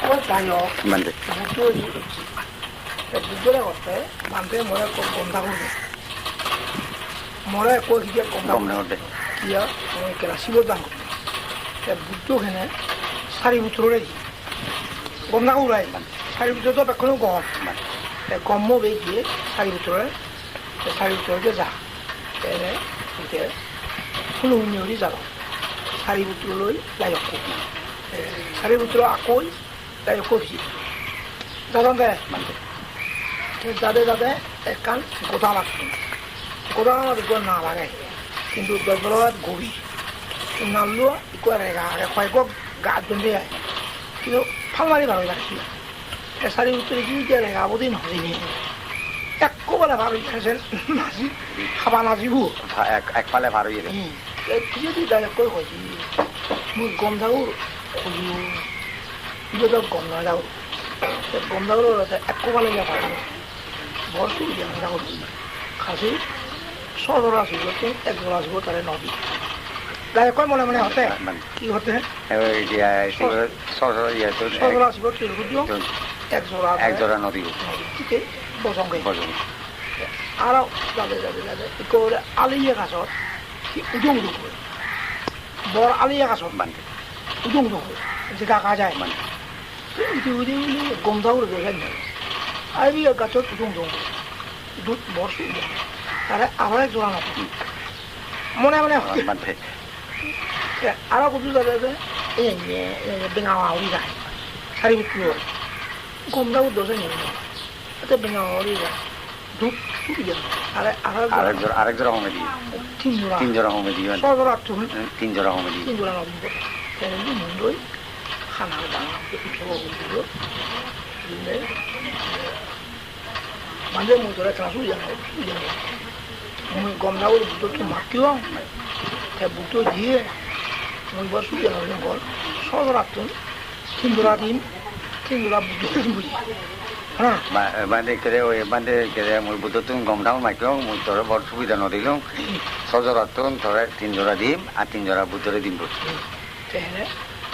그거 다요. 만들. 목표지. 누구라 어때? 만세 뭐라 꼭 본다고 그래. 뭐라 꼭 이게 본다고 겁나 어때? 이야, 뭐 이렇게 씹어도 안 그래. 무쪽에는 살이 붙으러야지. 곰나고 그래. 살이 붙어도 백호는 곰. 곰모 베지 살이 붙으러. 살이 붙으러 자. 얘네 이제 তাই করছি। দাদা যাদের যাতে একখান গোদাম আছে। গোদাম না লাগে। কিন্তু গলত গড়ি নামলো কয়েক গা জমে কিন্তু ফালমারি ভালো লাগছে এসারি উত্তরে কি যে অবদিন হয়নি। একবারে ভারী গেছেন নাচি খাবা নাচিব একফালে ভারী যদি ডাইরেক্ট কই কইছি মোৰ গম থাকো গম নাযাও গম যাও একবারে যা পারে বস্তু যাও খাসি সজোড়া আসিব এক জোড়া আসিব তারে নদী দায় কয় মনে মনে হতে কি হতে? সজোড়া আসিব তিরকুটিও এক জোড়া এক জোড়া নদী বসঙ্গে আৰু যাবে যাবে যাবে। করে আলিয়া গাছত কি উজং দুখৈ বৰ আলিয়া গাছত মানে উজং দুখৈ যে কাকা যায়। মানে উঠি উঠি উঠি গম যাওঁ গেছেন আইবি গাছত দুধ বৰ সুবিধা আৰু এক জোৰা নকৰি মনে মনে মানে আৰু কৈছোঁ যাতে যে বেঙাৱা উৰি যায় চাৰি ফুট গম যাওঁ দছে নিয়ে তাতে বেঙাৱা উৰি যায় দুধ সুবিধা তাৰে আৰু এক আরেক জোড়া আরেক জোড়া হোমে দিই তিন জোৰা তিন জোড়া হোমে তুল তিন জোড়া হোমে দিই তিন নদী তেনেকৈ মুন্দৈ খানা নাপাওঁ বুটটো মাতিও বুটটো দিয়ে বৰ চুই জানো ঘৰ ছজোৰাটোন তিন জোৰা দিম তিন জোৰা বুটটো বুজি হা বান্ধে বান্ধে মই গম সুবিধা নদিলুম ছজোড়া তুন তোরে দিম আর তিন জোড়া বুদ্ধরে দিম বুঝ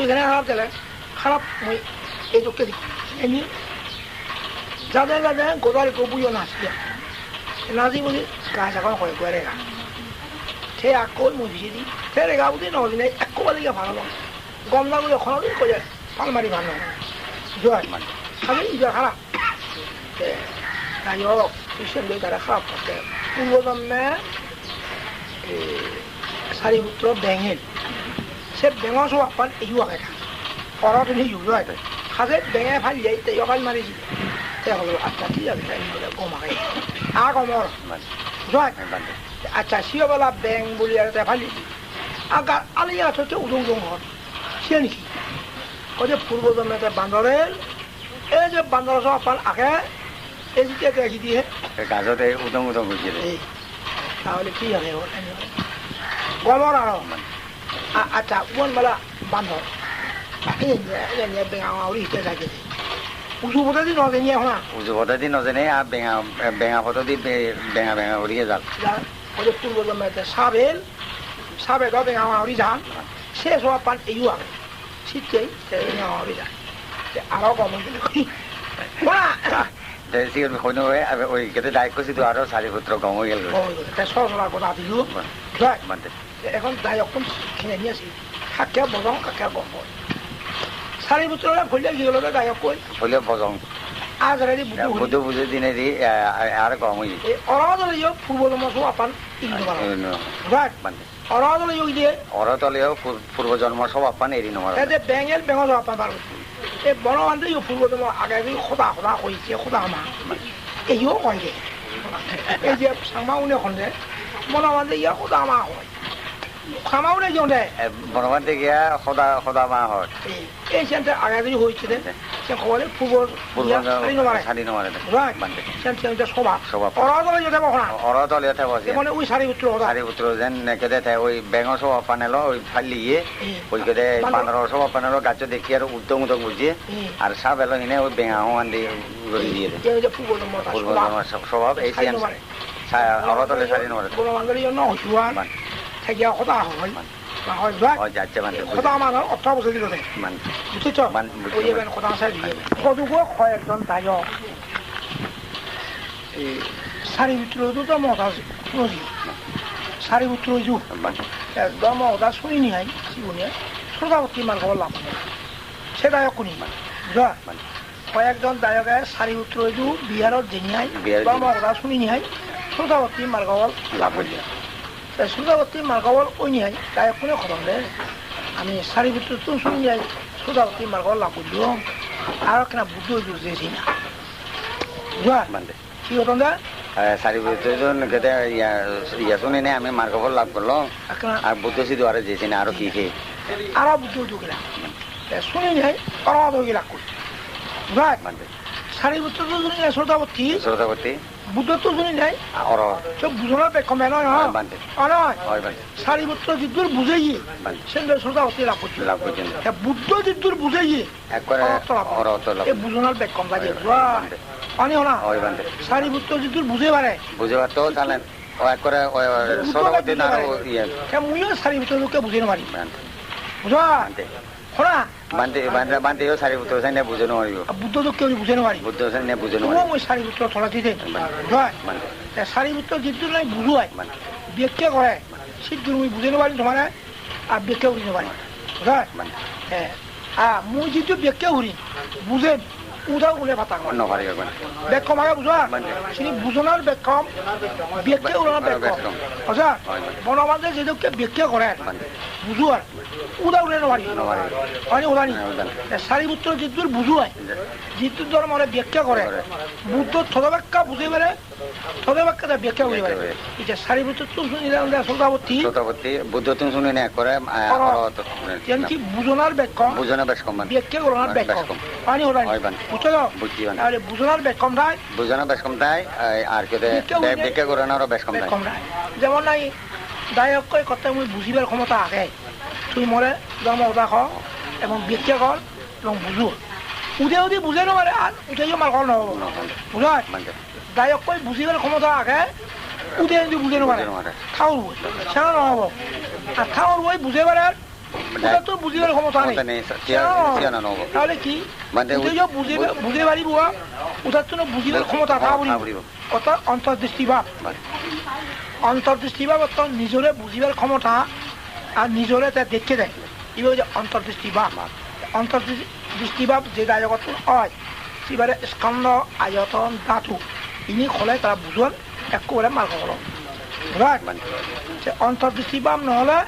তুই খেলা খারাপ খারাপ এই চোখে দিই এমনি যাতে যাতে গোদারি কবুইও নাচিয়া নাচি বুলি গা চাকন কয় কয় রে গা। সে আকৌ মই ভিজি দি সে রেগা বুঝি নদিনে একবারে ভালো নয় গম না বলে ওখানে করে পাল মারি ভালো জয় মানে খালি ইজা খারাপ তাই হোক খ্রিস্টান বই তারা খারাপ পূর্বজন্মে সে বেঙৰ সব আপান এই হয় সাজে বেঙে ভালো যায় তে অকাল মাৰিছিল তে হলো আচ্ছা আছে তাই বলে গমাকে আ জয় বান্ধে আচ্ছা সিওবেলা বেং বুলি তাই ফালি আগা আলি আঠতে উদং উদং ঘৰ সিয়ে নেকি? কৈ যে পূৰ্বজন্মতে বান্দৰে এই যে বান্দৰ সব আপান আগে এই যেতিয়া দেখি দিয়ে। গাজতে উদং উদং হয়ে এই তাহলে কি হবে আৰু আ- আচ্ছা বেঙা হিতে থাকে উঁচু পথে দি নজনী শুনা উজু পথে দি নজনে আর বেঙা বেঙা পথে দি বে- বেঙা বেঙা উড়িয়ে যাল কৈ যে পূৰ্বজন্মতে চাবেল চাবে দ বেঙা যান সে সব আপান এইও আগে শীতকেই বেঙা উৰি যায় আৰু গম শুনা সিগর হইনো ওই কেটে ডাইক করছি তো আরও সারি পুত্র কম হয়ে গেল দাই অকণ কিনে নি আছিল শাকে বজাওঁ কাকে গম পায় চাৰি বছৰলৈ ভৰিলে কি হ'লে গায়ক কৈ হলে বজং। আজৰাদি বুধু বুধু দিনে দি অৰাজলে চব আপান অৰাজলে ইয়ক দিয়ে। অরতলেও পূর্ব জন্ম সব আপান এরি নমার এতে বেঙেল বেঙৰ চব আপান এই বনবান্ধে ইয়ক পূৰ্বজন্ম আগে দি সদা সদা কৰিছে সদা মা এইও কয় দে এই যে খন্দে বনবান্ধে ইয়াক সদা মা হয়। খামাও নাই যাওঁতে বনবান্তে গিয়া সদা সদা মাহ হয়। এই চেন্টার আগে যদি হয়েছিল সে খবরে পূর্বর পূর্ব সারি নমারে সারি নমারে right বান্ধে সেন্টার সভা সভা। অরাদলে যেতে বখনা অরতল বসে। মানে ওই সারি উত্তর কথা সারি পুত্র যেন কেদে থাকে ওই বেঙর সব পানেল ওই ওই কেদে পানেল গাছ দেখি আর উদ্যোগ উদ্যোগ বুঝিয়ে আর সাপ এলো হিনে ওই বেঙা হওয়ান দিয়ে দিয়ে দেয় পূর্ব স্বভাব এই সারি নমারে জন্য মান থাকিয়া কথা হয় মান মানে মান মান সদুগো হয় একজন দায়ক সারি ভিতরতো তো মত আছে শুনছি সারি ভিতর একদম মত শুনি নি হাই শিবনিয়া শ্রোতাবতী মার খবর লাভ সে দায়ক কোনি? মান কয়েকজন দায়কে সারি উত্তর যু বিহারত জেনিয়াই বিহাৰত একদম মত শুনি নি হাই শ্রোতাবতী মার খবর লাভ করিয়া শ্রোতাবতী মার খবর ওই নি হাই দায়ক কোনে দে আমি সারি ভিতর তো শুনি যাই শ্রোতাবতী মার খবর লাভ করিও আর কেনা বুদ্ধ যে না। বুঝা কি হতন দে সারি ইয়া ইয়া শুনে আমি মার লাভ করলাম আর বুদ্ধ সিদ্ধ আরে যেছি না আরও কি কি। আর বুদ্ধ হইল গেলা শুনি যাই অরাধ হয়ে গেলা কই বুঝা সারি ভিতর শ্রোতাবতী বুদ্ধ তো শুনি অর সব বুঝানোর বেকমে নয় নয় হয় মান সারি পুত্র যিদুর বুঝাই মান সেন্দ্র লাভ করছে লাভ পর্যন্ত বুদ্ধ একবারে অরতল এই বুঝানোর বেকম লাগে। পানি হনা হয় মান দে সারি পুত্র যিদুর বুঝে পারে বুঝে পারতো তাহলে ও একবারে শ্রোতাবতী না আরও সে মুইও সারি পুত্র লোককে বুঝে মান বুঝা মানতে এও সারি পুত্র সাইনে বুঝে নোৱাৰিব বুদ্ধ লোককে বুঝে নোৱাৰি বুদ্ধ সাইনে বুঝে নোৱাৰিব মই সারি পুত্র থলা দিতে বুঝা মানে সারি পুত্র যিটো নাই বুঝুয়াই মানে ব্যাখ্যা করে। সিদ্ধুর মুই বুঝে নোৱাৰিম করি নারি বুঝা মানে হ্যাঁ। আর মুই যিটো ব্যক্তিয়ে করি বুঝে উদা উলে ভাতা বেক্ষম আগে বুঝা মানে। তিনি বুঝনার বেক্ষম ব্যাখ্যা উড়ানোর বেক্ষম বেক্ষম। বুঝা হয়, মানে। বনমাঝে যেদিকে ব্যাখ্যা করে মানে বুঝুয়ার উদা উলে নোৱাৰি হয়নি উদানি চাৰি। সারিপুত্র যিদুর বুঝুয়ায় যিদুর ধর্মরে ব্যাখ্যা করে। বুদ্ধ থদব্যাখ্যা বুঝে পেরে থদব্যাখ্যা তার ব্যাখ্যা বুঝে পেরে ব্যাখ্যা করে। এটা সারিপুত্র তো শুনিলাম শ্রোতাবতী শ্ৰোতাবতী বুদ্ধ শুনি নে কৰে কি বুঝনার বেক্ষম বুজনে বেছ কম ব্যাখ্যা করোনার বেক্ষম বেক্ষম। হয়নি উদানি। বুঝছ তো? বুঝি বুঝনার বেক্ষম তাই বুজনে বেছ কম আর কেদে বিজ্ঞা বুঝে- বিজ্ঞা কৰে না বেছ কম তাই কম নাই। যেমন নাই দায়ককৈ কথা মই বুঝিবার ক্ষমতা আগে তুই মরে জন্ম উদা খ এবং ব্যাখ্যা কর এবং বুঝো উদে উদে বুঝে নমারে আর উঠে মার কল নহব বুঝায় মানে দায়ককৈ বুঝিবার ক্ষমতা আগে উদে উদে বুঝে নমাৰে। থাউর বই সেনা নহব। আর থাউর বই বুঝে পারে উদা তো বুঝিবার ক্ষমতা নেই। তাহলে কি? মানে উদে যে বুঝে বুঝে পারিব উদার তো বুঝিবার ক্ষমতা থা থা বলিব। কত অন্তর্দৃষ্টি ভাব মানে অন্তর্দৃষ্টি বা তো নিজরে বুঝিবার ক্ষমতা আর নিজরে তা দেখে দেয়। এবার যে অন্তর্দৃষ্টি ভাব অন্তর্দৃষ্টি ভাব যে দায়গত হয় সেবারে স্কন্দ আয়তন, ধাতু, ইনি হলে তারা বুঝুন একেবারে মার্গ হল বুঝলেন মানে যে অন্তর্দৃষ্টি নহলে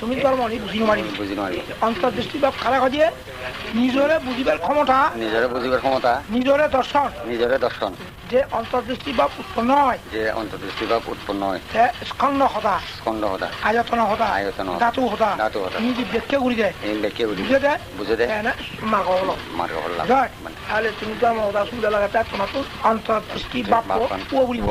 তুমি তোর মনে বুঝি নোৱাৰিবি বুজি নোৱাৰিব অন্তর্দৃষ্টি ভাব খাৰা খজিয়ে নিজৰে বুজিবার ক্ষমতা নিজৰে বুজিবৰ ক্ষমতা নিজৰে দৰ্শন নিজৰে দৰ্শন যে অন্তর্দৃষ্টি ভাব উৎপন্ন হয় যে অন্তৰ্দৃষ্টি ভাৱ উৎপন্ন হয় স্কন্দ সদা স্কন্দ সদা আয়তন সদা আয়তন। ধাতু সদা ধাতু। তুমি যদি ব্যাখ্যা কৰি দেয় এই ব্যাখ্যা বুজি বুঝে দেয় বুঝে দেয় এনে মার্গ হলো মাৰ্গ হ'ল মানে তাহলে তুমি তো আমার ওদা শুনতে লাগাতে তোমার অন্তর্দৃষ্টি বাপন। ও বলিব।